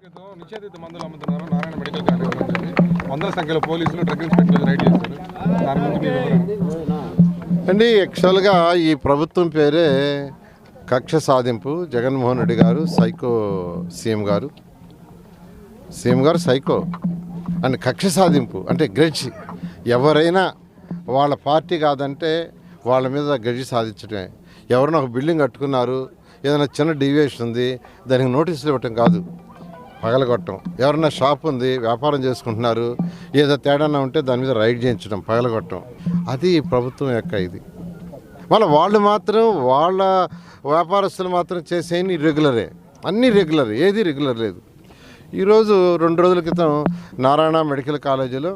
క్రితం నిషేధిత మందులు అమ్ముతున్నారు. నారాయణ మెడికల్ కాలేజ్ వందల సంఖ్యలో పోలీసులు డ్రగ్ ఇన్స్పెక్టర్లు రైడ్ చేశారు. దాని గురించి అండి యాక్చువల్గా ఈ ప్రభుత్వం పేరే కక్ష సాధింపు జగన్మోహన్ రెడ్డి గారు సైకో సీఎం గారు. సీఎం గారు సైకో. అండ్ కక్ష సాధింపు అంటే గ్రెడ్జ్. ఎవరైనా వాళ్ళ పార్టీ కాదంటే వాళ్ళ మీద గడ్జి సాధించడమే. ఎవరైనా ఒక బిల్డింగ్ కట్టుకున్నారు ఏదైనా చిన్న డీవియేషన్ ఉంది దానికి నోటీసులు ఇవ్వటం కాదు. పగలగొట్టడం. ఎవరైనా షాప్ ఉంది వ్యాపారం చేసుకుంటున్నారు ఏదో తేడానా ఉంటే దాని మీద రైడ్ చేయించడం పగలగొట్టడం. అది ప్రభుత్వం యొక్క ఇది. మళ్ళీ వాళ్ళు మాత్రం వాళ్ళ వ్యాపారస్తులు మాత్రం చేసేవి రెగ్యులరే అన్నీ రెగ్యులర్ ఏది రెగ్యులర్ లేదు. ఈరోజు రెండు రోజుల క్రితం నారాయణ మెడికల్ కాలేజీలో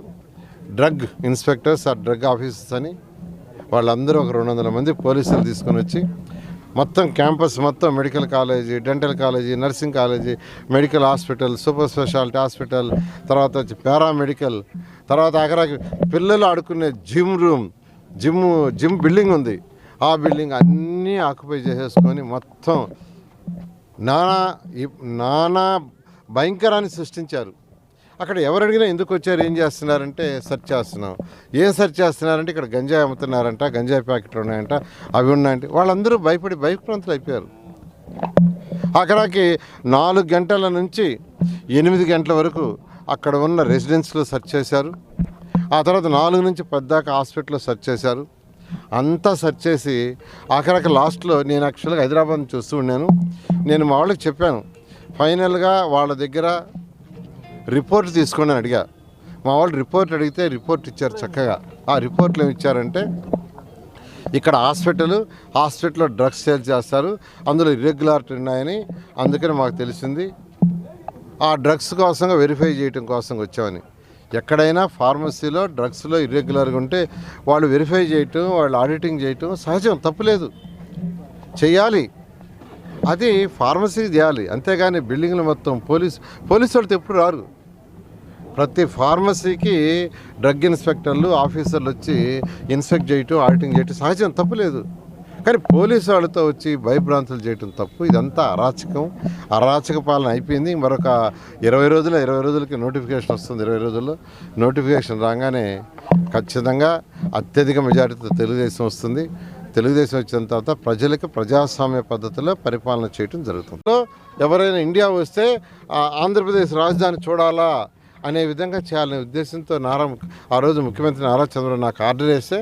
డ్రగ్ ఇన్స్పెక్టర్స్ ఆ డ్రగ్ ఆఫీసర్స్ అని వాళ్ళందరూ ఒక రెండు వందల మంది పోలీసులు తీసుకొని వచ్చి మొత్తం క్యాంపస్ మొత్తం medical college dental college nursing college medical hospital super speciality hospital తర్వాత వచ్చి పారామెడికల్ తర్వాత అక్కడ పిల్లలు ఆడుకునే gym room gym gym building ఉంది. ఆ బిల్డింగ్ అన్నీ ఆక్యుపై చేసేసుకొని మొత్తం నానా నానా భయంకరాన్ని సృష్టించారు. అక్కడ ఎవరు అడిగినా ఎందుకు వచ్చారు ఏం చేస్తున్నారంటే సెర్చ్ చేస్తున్నాం. ఏం సెర్చ్ చేస్తున్నారంటే ఇక్కడ గంజాయి అమ్ముతున్నారంట గంజాయి ప్యాకెట్లు ఉన్నాయంట అవి ఉన్నాయంటే. వాళ్ళందరూ భయపడి భయప్రాంతులు అయిపోయారు. అక్కడికి నాలుగు గంటల నుంచి ఎనిమిది గంటల వరకు అక్కడ ఉన్న రెసిడెన్స్లో సెర్చ్ చేశారు. ఆ తర్వాత నాలుగు నుంచి పద్దాకా హాస్పిటల్లో సెర్చ్ చేశారు. అంతా సెర్చ్ చేసి ఆఖరికి లాస్ట్లో నేను యాక్చువల్గా హైదరాబాద్ చూస్తూ ఉన్నాను. నేను మా వాళ్ళకి చెప్పాను. ఫైనల్గా వాళ్ళ దగ్గర రిపోర్ట్ తీసుకొని అని అడిగా. మా వాళ్ళు రిపోర్ట్ అడిగితే రిపోర్ట్ ఇచ్చారు చక్కగా. ఆ రిపోర్ట్లు ఏమి ఇచ్చారంటే ఇక్కడ హాస్పిటల్ హాస్పిటల్లో డ్రగ్స్ సేల్ చేస్తారు అందులో ఇర్రెగ్యులారిటీ ఉన్నాయని అందుకని మాకు తెలిసింది. ఆ డ్రగ్స్ కోసం వెరిఫై చేయడం కోసం వచ్చామని. ఎక్కడైనా ఫార్మసీలో డ్రగ్స్లో ఇర్రెగ్యులర్గా ఉంటే వాళ్ళు వెరిఫై చేయటం వాళ్ళు ఆడిటింగ్ చేయటం సహజం తప్పులేదు చేయాలి. అది ఫార్మసీ చేయాలి. అంతేగాని బిల్డింగ్లు మొత్తం పోలీస్ పోలీసు వాళ్ళతో ఎప్పుడు రారు. ప్రతి ఫార్మసీకి డ్రగ్ ఇన్స్పెక్టర్లు ఆఫీసర్లు వచ్చి ఇన్స్పెక్ట్ చేయటం ఆడిటింగ్ చేయటం సహజం తప్పులేదు కానీ పోలీసు వాళ్ళతో వచ్చి భయభ్రాంతులు చేయటం తప్పు. ఇదంతా అరాచకం. అరాచక పాలన అయిపోయింది. మరొక ఇరవై రోజుల ఇరవై రోజులకి నోటిఫికేషన్ వస్తుంది ఇరవై రోజుల్లో. నోటిఫికేషన్ రాగానే ఖచ్చితంగా అత్యధిక మెజారిటీతో తెలుగుదేశం వస్తుంది. తెలుగుదేశం వచ్చిన తర్వాత ప్రజలకు ప్రజాస్వామ్య పద్ధతిలో పరిపాలన చేయటం జరుగుతుంది. ఎవరైనా ఇండియా వస్తే ఆంధ్రప్రదేశ్ రాజధాని చూడాలా అనే విధంగా చేయాలనే ఉద్దేశంతో నారా ఆ రోజు ముఖ్యమంత్రి నారా చంద్రబాబు నాకు ఆర్డర్ వేస్తే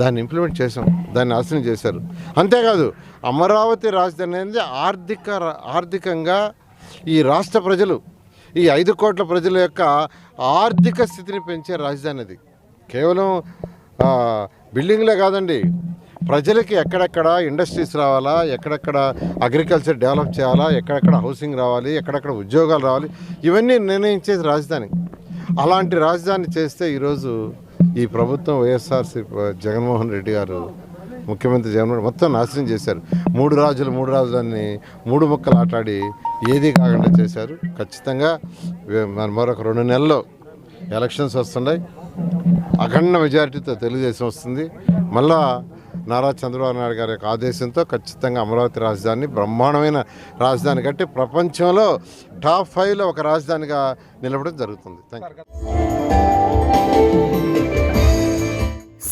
దాన్ని ఇంప్లిమెంట్ చేసాం దాన్ని ఆశనం చేశారు. అంతేకాదు అమరావతి రాజధాని అనేది ఆర్థిక ఆర్థికంగా ఈ రాష్ట్ర ప్రజలు ఈ ఐదు కోట్ల ప్రజల యొక్క ఆర్థిక స్థితిని పెంచే రాజధాని అది. కేవలం బిల్డింగ్లే కాదండి ప్రజలకి ఎక్కడెక్కడ ఇండస్ట్రీస్ రావాలా ఎక్కడెక్కడ అగ్రికల్చర్ డెవలప్ చేయాలా ఎక్కడెక్కడ హౌసింగ్ రావాలి ఎక్కడెక్కడ ఉద్యోగాలు రావాలి ఇవన్నీ నిర్ణయించేది రాజధాని. అలాంటి రాజధాని చేస్తే ఈరోజు ఈ ప్రభుత్వం వైఎస్ఆర్సీ జగన్మోహన్ రెడ్డి గారు ముఖ్యమంత్రి జగన్మోహన్ మొత్తం నాశనం చేశారు. మూడు రాజులు మూడు రాజులన్నీ మూడు ముక్కలు ఆటాడి ఏది కాకుండా చేశారు. ఖచ్చితంగా మరి మరొక రెండు నెలల్లో ఎలక్షన్స్ వస్తున్నాయి. అఖండ మెజారిటీతో తెలుగుదేశం వస్తుంది. మళ్ళా నారా చంద్రబాబు నాయుడు గారి యొక్క ఆదేశంతో ఖచ్చితంగా అమరావతి రాజధాని బ్రహ్మాండమైన రాజధాని కట్టి ప్రపంచంలో టాప్ ఫైవ్లో ఒక రాజధానిగా నిలవడం జరుగుతుంది. Thank you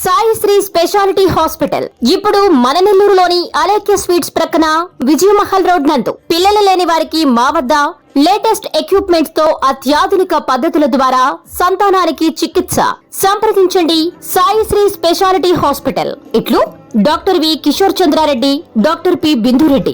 Sai Sri speciality hospital. ఇప్పుడు మన నెల్లూరులోని అలేఖ్య స్వీట్స్ ప్రక్కన విజయమహల్ రోడ్ నందు పిల్లలు లేని వారికి మా వద్ద లేటెస్ట్ ఎక్విప్మెంట్తో అత్యాధునిక పద్ధతుల ద్వారా సంతానానికి చికిత్స. సంప్రదించండి సాయి శ్రీ స్పెషాలిటీ హాస్పిటల్. ఇట్లు doctor V Kishore Chandrareddy doctor P Bindureddy.